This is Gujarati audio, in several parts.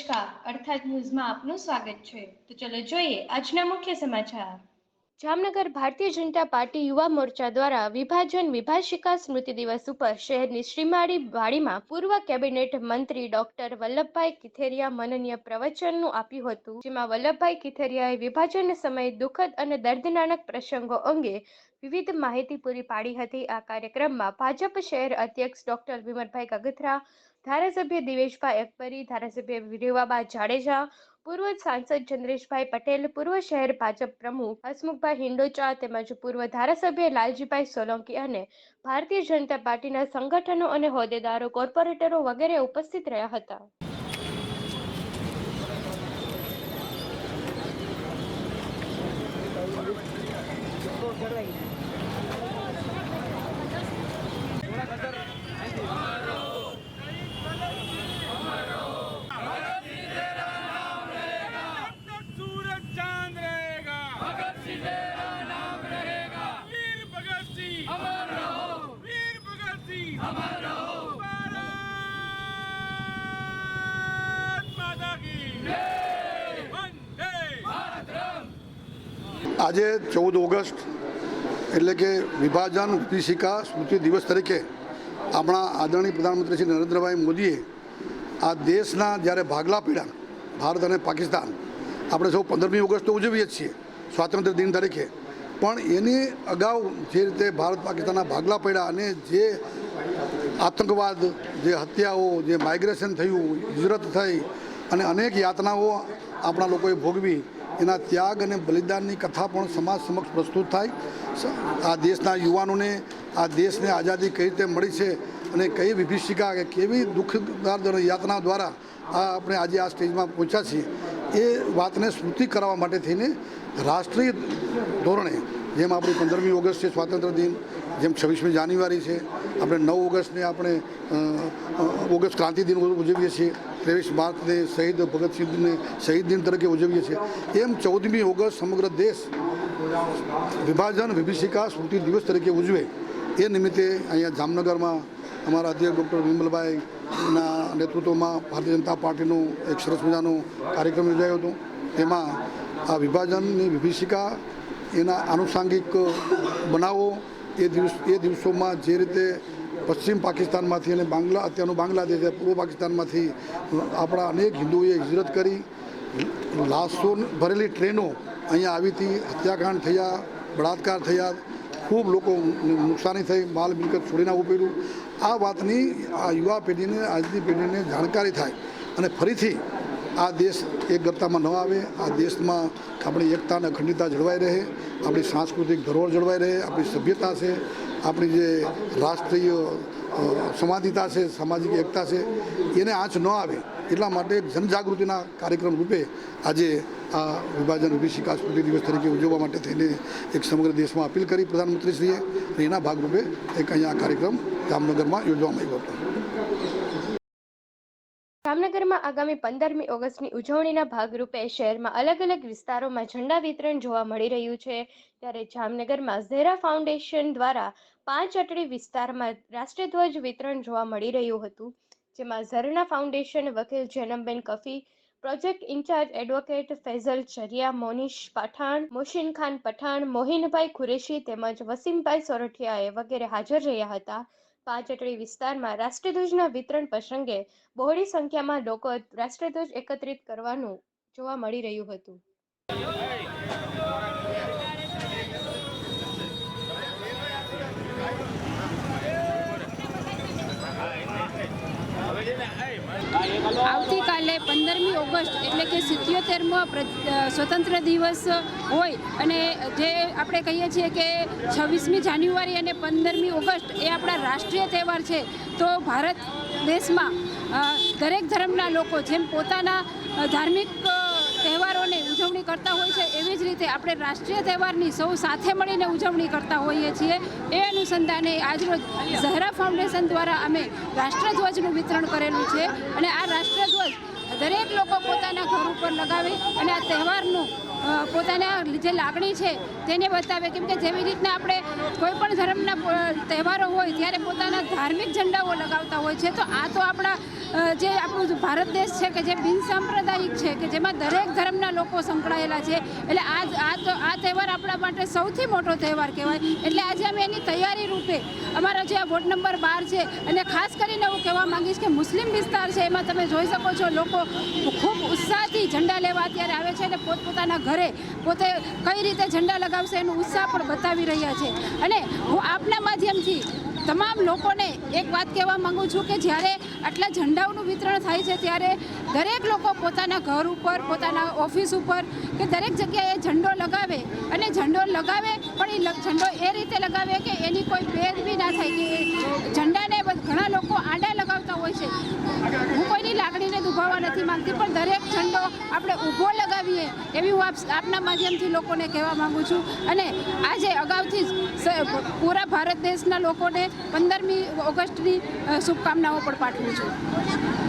નમસ્કાર. અર્થાત ન્યૂઝમાં આપનું સ્વાગત છે. તો ચલો જોઈએ આજના મુખ્ય સમાચાર. જામનગર ભારતીય જનતા પાર્ટી યુવા મોરચા દ્વારા વિભાજન વિભાષિકા સ્મૃતિ દિવસ ઉપર શહેરની શ્રીમાળી વાડીમાં પૂર્વ કેબિનેટ મંત્રી ડોક્ટર વલ્લભભાઈ કિથેરિયા મનનીય પ્રવચનનું આપ્યું હતું. જેમાં વલ્લભભાઈ કિથેરિયાએ વિભાજન સમયે દુઃખદ અને દર્દનાનક પ્રસંગો અંગે વિવિધ માહિતી પૂરી પાડી હતી. આ કાર્યક્રમમાં ભાજપ શહેર અધ્યક્ષ ડોક્ટર વિમલભાઈ ગગથરા ધારાસભ્ય દિવેશભાઈ અકબરી, ધારાસભ્ય વિરેવાબા જાડેજા, પૂર્વ સાંસદ ચંદ્રેશભાઈ પટેલ, પૂર્વ શહેર ભાજપ પ્રમુખ હસમુખભાઈ હિંડોચા તેમજ પૂર્વ ધારાસભ્ય લાલજીભાઈ સોલંકી અને ભારતીય જનતા પાર્ટીના સંગઠનો અને હોદ્દેદારો, કોર્પોરેટરો વગેરે ઉપસ્થિત રહ્યા હતા. આજે ચૌદ ઓગસ્ટ એટલે કે વિભાજન વિભીષિકા સ્મૃતિ દિવસ તરીકે આપણા આદરણીય પ્રધાનમંત્રી શ્રી નરેન્દ્રભાઈ મોદીએ આ દેશના જ્યારે ભાગલા પીડા ભારત અને પાકિસ્તાન આપણે સૌ પંદરમી ઓગસ્ટ તો ઉજવીએ છીએ, સ્વાતંત્ર્ય દિન તરીકે. પણ એની અગાઉ જે રીતે ભારત પાકિસ્તાનના ભાગલા પડ્યા અને જે આતંકવાદ, જે હત્યાઓ, જે માઇગ્રેશન થયું, હિજરત થઈ અને અનેક યાતનાઓ આપણા લોકોએ ભોગવી એના ત્યાગ અને બલિદાનની કથા પણ સમાજ સમક્ષ પ્રસ્તુત થાય. આ દેશના યુવાનોને, આ દેશને આઝાદી કઈ રીતે મળી છે અને કઈ વિભીષિકા કે કેવી દુઃખદાર યાતના દ્વારા આ આપણે આજે આ સ્ટેજમાં પહોંચ્યા છીએ, એ વાતને સ્મૃતિ કરાવવા માટે થઈને રાષ્ટ્રીય ધોરણે, જેમ આપણી પંદરમી ઓગસ્ટ છે, સ્વાતંત્ર્ય દિન જેમ છવ્વીસમી જાન્યુઆરી છે, આપણે નવ ઓગસ્ટને આપણે ઓગસ્ટ ક્રાંતિ દિન ઉજવીએ છીએ, ત્રેવીસ માર્ચને શહીદ ભગતસિંહને શહીદ દિન તરીકે ઉજવીએ છીએ. એમ ચૌદમી ઓગસ્ટ સમગ્ર દેશ વિભાજન, વિભીષિકા, સ્મૃતિ દિવસ તરીકે ઉજવે. એ નિમિત્તે અહીંયા જામનગરમાં અમારા અધ્યક્ષ ડૉક્ટર વિમલભાઈના નેતૃત્વમાં ભારતીય જનતા પાર્ટીનું એક સરસ મજાનો કાર્યક્રમ યોજાયો હતો. તેમાં આ વિભાજનની વિભીષિકા, એના આનુષાંગિક બનાવો એ દિવસ, એ દિવસોમાં જે રીતે પશ્ચિમ પાકિસ્તાનમાંથી અને બાંગ્લા, અત્યારનું બાંગ્લાદેશ પૂર્વ પાકિસ્તાનમાંથી આપણા અનેક હિન્દુઓએ હિજરત કરી. લાશો ભરેલી ટ્રેનો અહીંયા આવી હતી, હત્યાકાંડ થયા, બળાત્કાર થયા, ખૂબ લોકો નુકસાની થઈ, માલ મિલકત છોડીને આવવું પડ્યું. આ વાતની આ યુવા પેઢીને, આજની પેઢીને જાણકારી થાય અને ફરીથી આ દેશ એક ગરતામાં ન આવે. આ દેશમાં આપણી એકતા અને અખંડિતતા જળવાઈ રહે. આપણી સાંસ્કૃતિક ધરોહર જળવાઈ રહે. આપણી સભ્યતા છે. આપણી જે રાષ્ટ્રીય સમાધિતા છે, સામાજિક એકતા છે, એને આંચ ન આવે. એટલા માટે જનજાગૃતિના કાર્યક્રમ રૂપે આજે આ વિભાજન વિભીષિકા સ્મૃતિ દિવસ તરીકે ઉજવવા માટે થઈને એક સમગ્ર દેશમાં અપીલ કરી પ્રધાનમંત્રીશ્રીએ. અને એના ભાગરૂપે એક અહીંયા આ કાર્યક્રમ જામનગરમાં યોજવામાં આવ્યો હતો. જામનગરમાં આગામી પંદરમી ઓગસ્ટની ઉજવણીના ભાગરૂપે શહેરમાં અલગ અલગ વિસ્તારોમાં ઝંડા વિતરણ જોવા મળી રહ્યું છે. ત્યારે જામનગરમાં ઝેરા ફાઉન્ડેશન દ્વારા પાંચ અટડી વિસ્તારમાં રાષ્ટ્રધ્વજ વિતરણ જોવા મળી રહ્યું હતું, જેમાં ઝરના ફાઉન્ડેશન વકીલ Janamben Kafi, project incharge advocate Faizal Chariya, Monish Pathan, Mohsin Khan Pathan, Mohinbhai Qureshi તેમજ વસીમભાઈ સોરઠિયાએ વગેરે હાજર રહ્યા હતા. પાંચટડી વિસ્તારમાં રાષ્ટ્રધ્વજના વિતરણ પ્રસંગે બહોળી સંખ્યામાં લોકો રાષ્ટ્રધ્વજ એકત્રિત કરવાનું જોવા મળી રહ્યું હતું. પંદરમી ઓગસ્ટ એટલે કે સિત્યોતેરમો સ્વતંત્ર દિવસ હોય અને જે આપણે કહીએ છીએ કે છવ્વીસમી જાન્યુઆરી અને પંદરમી ઓગસ્ટ એ આપણા રાષ્ટ્રીય તહેવાર છે, તો ભારત દેશમાં દરેક ધર્મના લોકો જેમ પોતાના ધાર્મિક તહેવારોને ઉજવણી કરતા હોય છે, એવી જ રીતે આપણે રાષ્ટ્રીય તહેવારની સૌ સાથે મળીને ઉજવણી કરતા હોઈએ છીએ, એ અનુસંધાને આજરોજ ઝહરા ફાઉન્ડેશન દ્વારા અમે રાષ્ટ્રધ્વજનું વિતરણ કરેલું છે અને આ રાષ્ટ્રધ્વજ દરેક લોકો પોતાના ઘર ઉપર લગાવી અને આ તહેવારનું પોતાના જે લાગણી છે તેને બતાવે. કેમ કે જેવી રીતના આપણે કોઈ પણ ધર્મના તહેવારો હોય ત્યારે પોતાના ધાર્મિક ઝંડાઓ લગાવતા હોય છે, તો આ તો આપણા જે આપણું ભારત દેશ છે કે જે બિનસાંપ્રદાયિક છે કે જેમાં દરેક ધર્મના લોકો સંકળાયેલા છે, એટલે આ આ તો, આ તહેવાર આપણા માટે સૌથી મોટો તહેવાર કહેવાય. એટલે આજે અમે એની તૈયારી રૂપે અમારા જે વોર્ડ નંબર બાર છે, અને ખાસ કરીને હું કહેવા માંગીશ કે મુસ્લિમ વિસ્તાર છે, એમાં તમે જોઈ શકો છો લોકો ખૂબ ઉત્સાહથી ઝંડા લેવા અત્યારે આવે છે અને પોતપોતાના ઘરે પોતે કઈ રીતે ઝંડા લગાવશે એનો ઉત્સાહ પણ બતાવી રહ્યા છે. અને હું આપના માધ્યમથી તમામ લોકોને એક વાત કહેવા માગું છું કે જ્યારે આટલા ઝંડાઓનું વિતરણ થાય છે ત્યારે દરેક લોકો પોતાના ઘર ઉપર, પોતાના ઓફિસ ઉપર કે દરેક જગ્યાએ ઝંડો લગાવે અને ઝંડો લગાવે પણ એ ઝંડો એ રીતે લગાવે કે એની કોઈ બી ના થાય કે ઝંડાને ઘણા લોકો આડા લગાવતા હોય છે હું કોઈની લાગણીને દુભાવવા નથી માંગતી, પણ દરેક ઝંડો આપણે ઊભો લગાવીએ એવી હું આપ આપના માધ્યમથી લોકોને કહેવા માગું છું. અને આજે અગાઉથી જ પૂરા ભારત દેશના લોકોને પંદરમી ઓગસ્ટની શુભકામનાઓ પણ પાઠવું છું.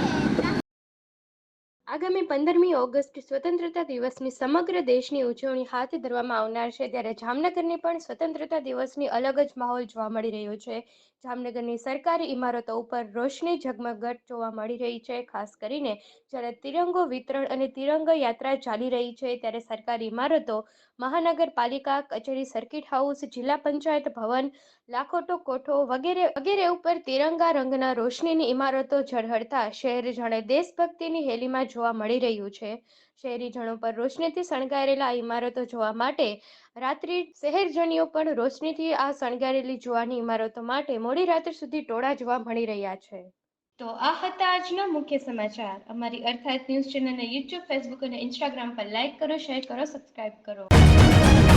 આગામી પંદરમી ઓગસ્ટ સ્વતંત્રતા દિવસની સમગ્ર દેશની ઉજવણી હાથ ધરવામાં આવનાર છે. ત્યારે જામનગરની પણ સ્વતંત્રતા દિવસની અલગ જ માહોલ જોવા મળી રહ્યો છે. જામનગરની સરકારી ઇમારતો ઉપર રોશની ઝગમગટ જોવા મળી રહી છે. ખાસ કરીને જ્યારે તિરંગો વિતરણ અને તિરંગા યાત્રા ચાલી રહી છે, ત્યારે સરકારી ઇમારતો, મહાનગરપાલિકા, કચેરી, સર્કિટ હાઉસ, જિલ્લા પંચાયત ભવન, લાખોટો કોઠો વગેરે વગેરે ઉપર તિરંગા રંગના રોશનીની ઇમારતો ઝળહળતા શહેર જાણે દેશભક્તિની હેલીમાં જોવા મળી રહ્યું છે. શહેરીજનો પર રોશનીથી શણગારેલા ઇમારતો જોવા માટે રાત્રિ શહેરજનીઓ પણ રોશનીથી આ શણગારેલી જોવાની ઇમારતો માટે મોડી રાત્રિ સુધી ટોળા જોવા મળી રહ્યા છે. તો આ હતા આજના મુખ્ય સમાચાર. અમારી અર્થાત ન્યૂઝ ચેનલને યુટ્યુબ ફેસબુક અને ઇન્સ્ટાગ્રામ પર લાઇક કરો, શેર કરો, સબસ્ક્રાઇબ કરો.